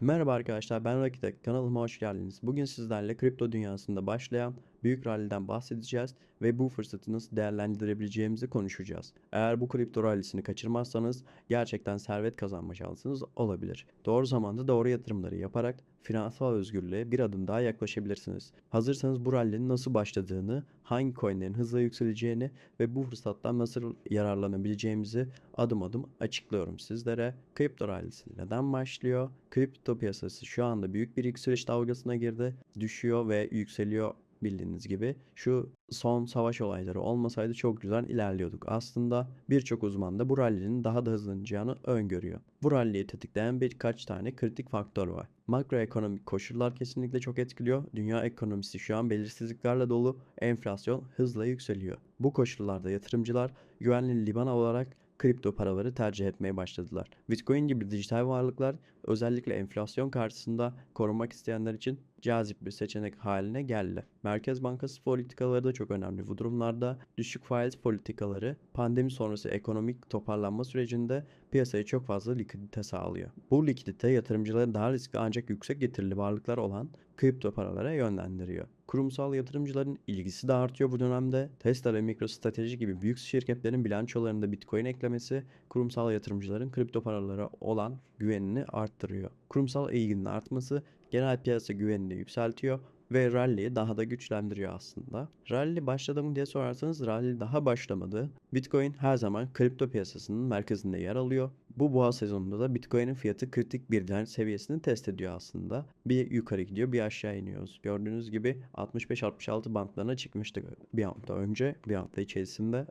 Merhaba arkadaşlar ben Rakitek kanalıma hoş geldiniz. Bugün sizlerle kripto dünyasında başlayan büyük ralliden bahsedeceğiz ve bu fırsatı nasıl değerlendirebileceğimizi konuşacağız. Eğer bu kripto rallisini kaçırmazsanız gerçekten servet kazanma şansınız olabilir. Doğru zamanda doğru yatırımları yaparak finansal özgürlüğe bir adım daha yaklaşabilirsiniz. Hazırsanız bu rallinin nasıl başladığını, hangi coinlerin hızla yükseleceğini ve bu fırsattan nasıl yararlanabileceğimizi adım adım açıklıyorum sizlere. Kripto rallisi neden başlıyor? Kripto piyasası şu anda büyük bir yükseliş dalgasına girdi. Düşüyor ve yükseliyor bildiğiniz gibi. Şu son savaş olayları olmasaydı çok güzel ilerliyorduk. Aslında birçok uzman da bu rallinin daha da hızlanacağını öngörüyor. Bu ralliyi tetikleyen birkaç tane kritik faktör var. Makroekonomik koşullar kesinlikle çok etkiliyor. Dünya ekonomisi şu an belirsizliklerle dolu. Enflasyon hızla yükseliyor. Bu koşullarda yatırımcılar güvenli liman olarak kripto paraları tercih etmeye başladılar. Bitcoin gibi dijital varlıklar özellikle enflasyon karşısında korunmak isteyenler için cazip bir seçenek haline geldi. Merkez Bankası politikaları da çok önemli. Bu durumlarda düşük faiz politikaları pandemi sonrası ekonomik toparlanma sürecinde piyasaya çok fazla likidite sağlıyor. Bu likidite yatırımcıları daha riskli ancak yüksek getirili varlıklar olan kripto paralara yönlendiriyor. Kurumsal yatırımcıların ilgisi de artıyor bu dönemde. Tesla ve MicroStrateji gibi büyük şirketlerin bilançolarında Bitcoin eklemesi kurumsal yatırımcıların kripto paralara olan güvenini arttırıyor. Kurumsal ilginin artması genel piyasa güvenini yükseltiyor ve rally'yi daha da güçlendiriyor aslında. Rally başladı mı diye sorarsanız rally daha başlamadı. Bitcoin her zaman kripto piyasasının merkezinde yer alıyor. Bu boğa sezonunda da Bitcoin'in fiyatı kritik bir direnç seviyesini test ediyor aslında. Bir yukarı gidiyor bir aşağı iniyoruz. Gördüğünüz gibi 65-66 bantlarına çıkmıştık bir hafta önce. Bir hafta içerisinde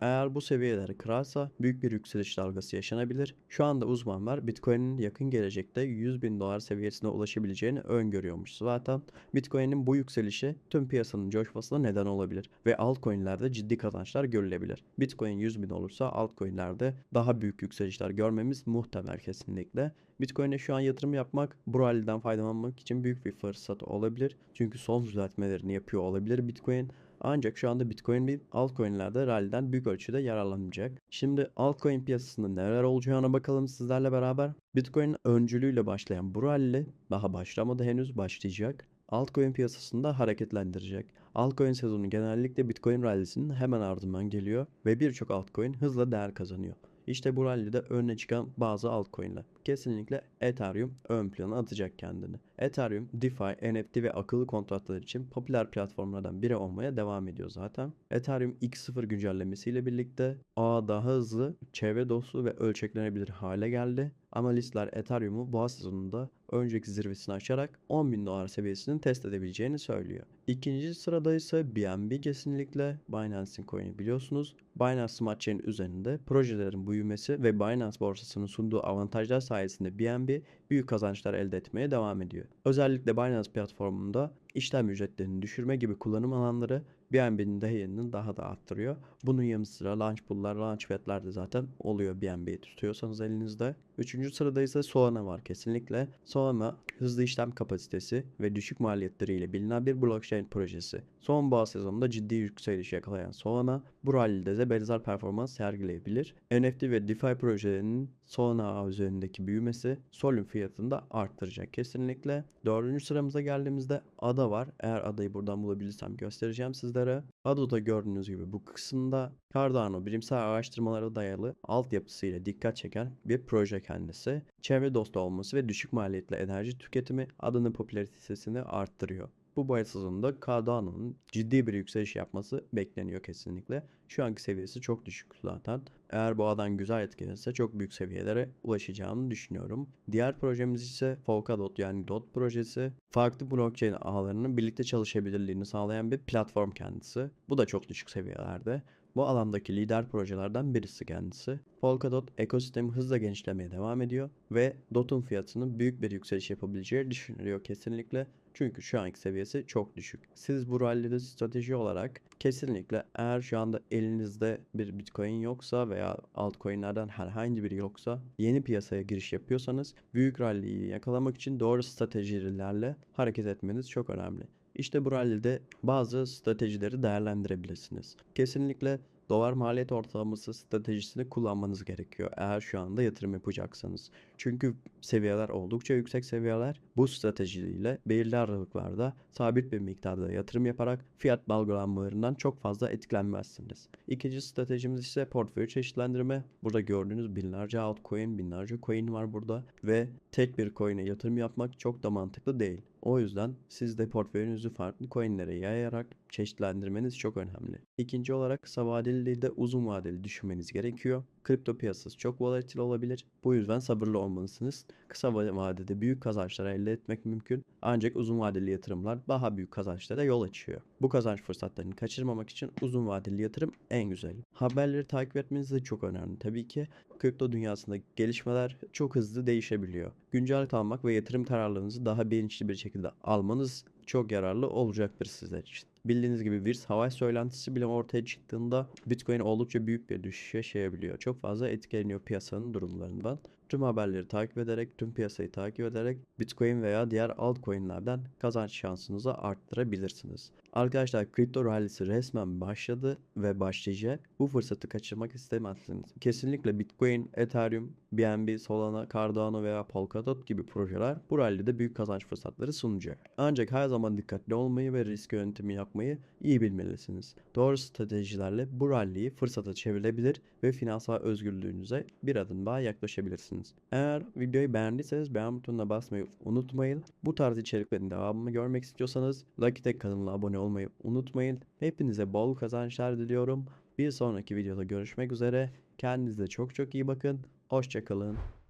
eğer bu seviyeleri kırarsa büyük bir yükseliş dalgası yaşanabilir. Şu anda uzmanlar Bitcoin'in yakın gelecekte 100 bin dolar seviyesine ulaşabileceğini öngörüyormuş. Zaten Bitcoin'in bu yükselişi tüm piyasanın coşmasına neden olabilir ve altcoin'lerde ciddi kazançlar görülebilir. Bitcoin 100 bin olursa altcoin'lerde daha büyük yükselişler görmemiz muhtemel kesinlikle. Bitcoin'e şu an yatırım yapmak bu ralliden faydalanmak için büyük bir fırsat olabilir. Çünkü son düzeltmelerini yapıyor olabilir Bitcoin. Ancak şu anda Bitcoin bir altcoin'lerde ralliden büyük ölçüde yararlanacak. Şimdi altcoin piyasasında neler olacağına bakalım sizlerle beraber. Bitcoin öncülüğüyle başlayan bu rally daha başlamadı henüz başlayacak. Altcoin piyasasında hareketlendirecek. Altcoin sezonu genellikle Bitcoin rallisinin hemen ardından geliyor ve birçok altcoin hızla değer kazanıyor. İşte bu rallide önüne çıkan bazı altcoin'ler. Kesinlikle Ethereum ön plana atacak kendini. Ethereum, DeFi, NFT ve akıllı kontratlar için popüler platformlardan biri olmaya devam ediyor zaten. Ethereum X0 güncellemesiyle birlikte ağ daha hızlı, çevre dostu ve ölçeklenebilir hale geldi. Analistler Ethereum'u boğa sezonunda önceki zirvesini aşarak 10.000 dolar seviyesini test edebileceğini söylüyor. İkinci sırada ise BNB kesinlikle Binance'in coin'i biliyorsunuz. Binance Smart Chain üzerinde projelerin büyümesi ve Binance borsasının sunduğu avantajlar sayesinde BNB büyük kazançlar elde etmeye devam ediyor. Özellikle Binance platformunda işlem ücretlerini düşürme gibi kullanım alanları BNB'nin değerini daha da arttırıyor. Bunun yanı sıra launch pool'lar, launch pet'ler de zaten oluyor BNB'yi tutuyorsanız elinizde. Üçüncü sırada ise Solana var kesinlikle. Solana hızlı işlem kapasitesi ve düşük maliyetleriyle bilinen bir blockchain projesi. Son boğa sezonunda ciddi yükseliş yakalayan Solana bu rallide de benzer performans sergileyebilir. NFT ve DeFi projelerinin Solana üzerindeki büyümesi Sol'ün fiyatını da arttıracak kesinlikle. Dördüncü sıramıza geldiğimizde ADA var. Eğer ADA'yı buradan bulabilirsem göstereceğim sizlere. ADA'da gördüğünüz gibi bu kısımda Cardano bilimsel araştırmalara dayalı altyapısıyla dikkat çeken bir proje kendisi. Çevre dostu olması ve düşük maliyetli enerji tüketimi adının popülaritesini arttırıyor. Bu boya sezonunda Cardano'nun ciddi bir yükseliş yapması bekleniyor kesinlikle. Şu anki seviyesi çok düşük zaten. Eğer bu adan güzel etkilenirse çok büyük seviyelere ulaşacağını düşünüyorum. Diğer projemiz ise Polkadot yani DOT projesi. Farklı blockchain ağlarının birlikte çalışabilirliğini sağlayan bir platform kendisi. Bu da çok düşük seviyelerde. Bu alandaki lider projelerden birisi kendisi. Polkadot ekosistemi hızla genişlemeye devam ediyor ve DOT'un fiyatının büyük bir yükseliş yapabileceği düşünülüyor kesinlikle. Çünkü şu anki seviyesi çok düşük. Siz bu rallide strateji olarak kesinlikle eğer şu anda elinizde bir bitcoin yoksa veya altcoin'lerden herhangi biri yoksa yeni piyasaya giriş yapıyorsanız büyük rally'yi yakalamak için doğru stratejilerle hareket etmeniz çok önemli. İşte bu rallide bazı stratejileri değerlendirebilirsiniz. Kesinlikle dolar maliyet ortalaması stratejisini kullanmanız gerekiyor eğer şu anda yatırım yapacaksanız. Çünkü seviyeler oldukça yüksek seviyeler. Bu stratejiyle belirli aralıklarda sabit bir miktarda yatırım yaparak fiyat dalgalanmalarından çok fazla etkilenmezsiniz. İkinci stratejimiz ise portföy çeşitlendirme. Burada gördüğünüz binlerce altcoin, binlerce coin var burada ve tek bir coin'e yatırım yapmak çok da mantıklı değil. O yüzden siz de portföyünüzü farklı coinlere yayarak çeşitlendirmeniz çok önemli. İkinci olarak kısa vadeli değil de uzun vadeli düşünmeniz gerekiyor. Kripto piyasası çok volatil olabilir. Bu yüzden sabırlı olmalısınız. Kısa va- vadede büyük kazançlar elde etmek mümkün. Ancak uzun vadeli yatırımlar daha büyük kazançlara yol açıyor. Bu kazanç fırsatlarını kaçırmamak için uzun vadeli yatırım en güzeli. Haberleri takip etmeniz de çok önemli. Tabii ki kripto dünyasında gelişmeler çok hızlı değişebiliyor. Güncel kalmak ve yatırım kararlarınızı daha bilinçli bir şekilde almanız çok yararlı olacaktır sizler için. Bildiğiniz gibi Wirs hava söylentisi bile ortaya çıktığında Bitcoin oldukça büyük bir düşüş yaşayabiliyor. Çok fazla etkileniyor piyasanın durumlarından. Tüm haberleri takip ederek, tüm piyasayı takip ederek Bitcoin veya diğer altcoin'lerden kazanç şansınızı arttırabilirsiniz. Arkadaşlar kripto rallisi resmen başladı ve başlayacak. Bu fırsatı kaçırmak istemezsiniz. Kesinlikle Bitcoin, Ethereum, BNB, Solana, Cardano veya Polkadot gibi projeler bu rallide büyük kazanç fırsatları sunacak. Ancak her zaman dikkatli olmayı ve risk yönetimi yapmayı iyi bilmelisiniz. Doğru stratejilerle bu ralliyi fırsata çevirebilir ve finansal özgürlüğünüze bir adım daha yaklaşabilirsiniz. Eğer videoyu beğendiyseniz beğen butonuna basmayı unutmayın. Bu tarz içeriklerin devamını görmek istiyorsanız Lucky Tech kanalına abone olmayı unutmayın. Hepinize bol kazançlar diliyorum. Bir sonraki videoda görüşmek üzere. Kendinize çok çok iyi bakın. Hoşçakalın.